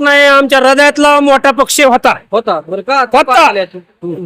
नाही आमच्या हृदयातला मोठा पक्ष होता. होता. बरं का? होता.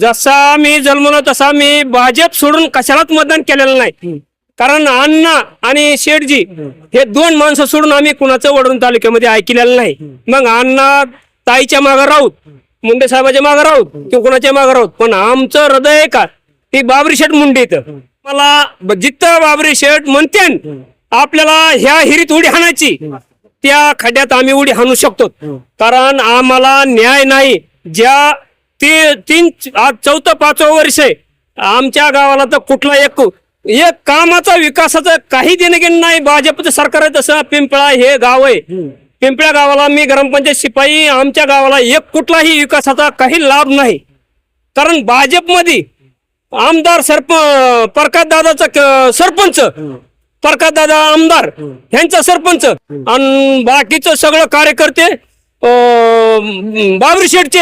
जसा मी जन्मलो तसा मी भाजप सोडून कशालाच मतदान केलेलं नाही. कारण अण्णा आणि शेठजी हे दोन माणसं सोडून आम्ही कुणाचं वडून तालुक्यामध्ये ऐकलेलं नाही. मग अण्णा ताईच्या मागे राहूत मुंडे साहेबाच्या मागे राहूत किंवा कुणाच्या मागे राहूत. पण आमचं हृदय आहे का? ती बाबरी शेठ मुंडे इथं. मला ब- जिथं बाबरी शेठ म्हणते आपल्याला ह्या हिरीत उडी हाणायची. त्या खड्ड्यात आम्ही उडी हाणू शकतो. कारण आम्हाला न्याय नाही. ज्या ते तीन आज चौथं पाचवं वर्ष आहे. आमच्या गावाला तर कुठला एक एक कामाचा विकासाचं काही देणं नाही. भाजपचं सरकार आहे तसं. पिंपळा हे गाव आहे. पिंपळ्या गावाला मी ग्रामपंचायत शिपाई आमच्या गावाला एक कुठलाही विकासाचा काही लाभ नाही. कारण भाजपमध्ये आमदार सरप प्रकाश दादाचा सरपंच प्रकाश दादा आमदार ह्यांचा सरपंच आणि बाकीचं सगळं कार्यकर्ते बाबरी शेठचे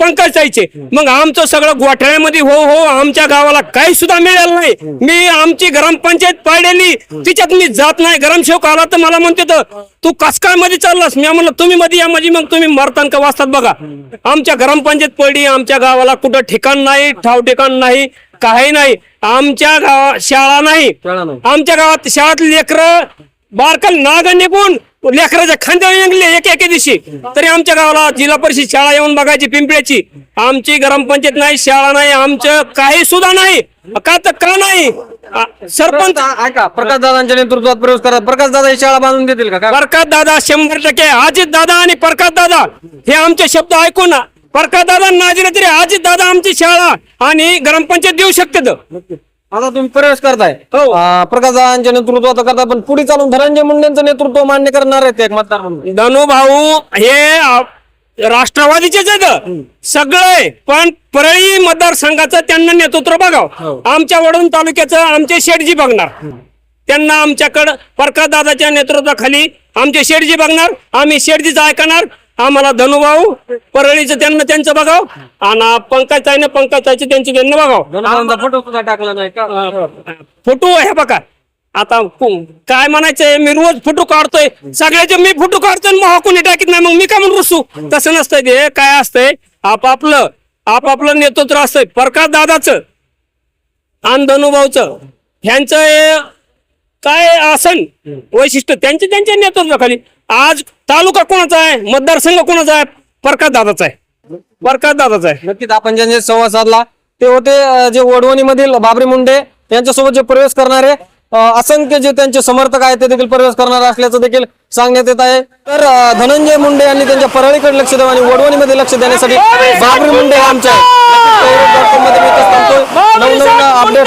पंकज ताईचे. मग आमचं सगळं गोठ्यामध्ये हो हो आमच्या गावाला काही सुद्धा मिळालं नाही. मी आमची ग्रामपंचायत पाडलेली. तिच्यात मी जात नाही. ग्रामसेवक आला तर मला म्हणते तर तू कस काय मध्ये चाललास. मी म्हणलं तुम्ही मध्ये या माझी मग तुम्ही मरतान का वाचतात बघा. आमच्या ग्रामपंचायत पडली. आमच्या गावाला कुठं ठिकाण नाही ठाव ठिकाण नाही काही नाही. आमच्या गावा शाळा नाही. शाळा नाही. आमच्या गावात शाळात लेकर बारकाल नाग निघून लेकराच्या खांद्यावर येंगले एक एके दिवशी. तरी आमच्या गावाला जिल्हा परिषद शाळा येऊन बघायची पिंपळ्याची. आमची ग्रामपंचायत नाही शाळा नाही आमचं काही सुद्धा नाही. का तर का नाही? सरपंच ऐका प्रकाश दादांच्या नेतृत्वात प्रवेश करा. प्रकाश दादा ही शाळा बांधून देतील का? प्रकाश दादा शंभर टक्के अजित दादा आणि प्रकाश दादा. हे आमचे शब्द ऐकून प्रकाश दादा नाजिरे तरी अजित दादा आमची शाळा आणि ग्रामपंचायत देऊ शकते आता तुम्ही प्रवेश करताय. हो. अं, प्रकाश दादांच्या नेतृत्वात करताय पण पुढे चालून धनंजय मुंडेंचं नेतृत्व मान्य करणार आहेत एक मतदार म्हणून. धनु भाऊ हे आ- राष्ट्रवादीचेच आहेत सगळे पण परळी मतदारसंघाचं त्यांना नेतृत्व बघाव. आमच्या वडून तालुक्याचं आमचे शेठजी बघणार. त्यांना आमच्याकडं प्रकाश दादाच्या नेतृत्वाखाली आमचे शेठजी बघणार आम्ही शेठजीचं ऐकणार आम्हाला धनुभाऊ परळीचं त्यांना त्यांचं बघाव आणि पंकजताईनं पंकजताईचं त्यांचं त्यांना बघाव. फोटो सुद्धा टाकला नाही का? फोटो आहे बघा. आता काय म्हणायचंय मी रोज फोटो काढतोय. सगळ्याचे मी फोटो काढतोय आणि मग कोणी टाकीत नाही. मग मी काय म्हणून रुसू? तसं नसतंय ते. काय असतंय? आपापलं आपापलं नेतृत्व असतंय. प्रकाश दादाचं आणि धनुभाऊचं ह्यांचं हे काय आसन वैशिष्ट्य? त्यांचे त्यांच्या नेतृत्वाखाली. आज तालुका कोणाचा आहे? मतदारसंघ कोणाचा आहे? प्रकाश दादाचा आहे. प्रकाश दादाचा आहे. नक्कीच आपण ज्यांचे संवाद साधला ते होते जे वडवणी मधील बाबरी मुंडे यांच्यासोबत जे प्रवेश करणारे असंख्य जे त्यांचे समर्थक आहेत ते देखील प्रवेश करणार असल्याचं देखील सांगण्यात येत आहे. तर धनंजय मुंडे यांनी त्यांच्या परळीकडे लक्ष द्यावं आणि वडवणीमध्ये लक्ष देण्यासाठी बाबरी मुंडे हे आमचे आहे नवनवीन अपडेट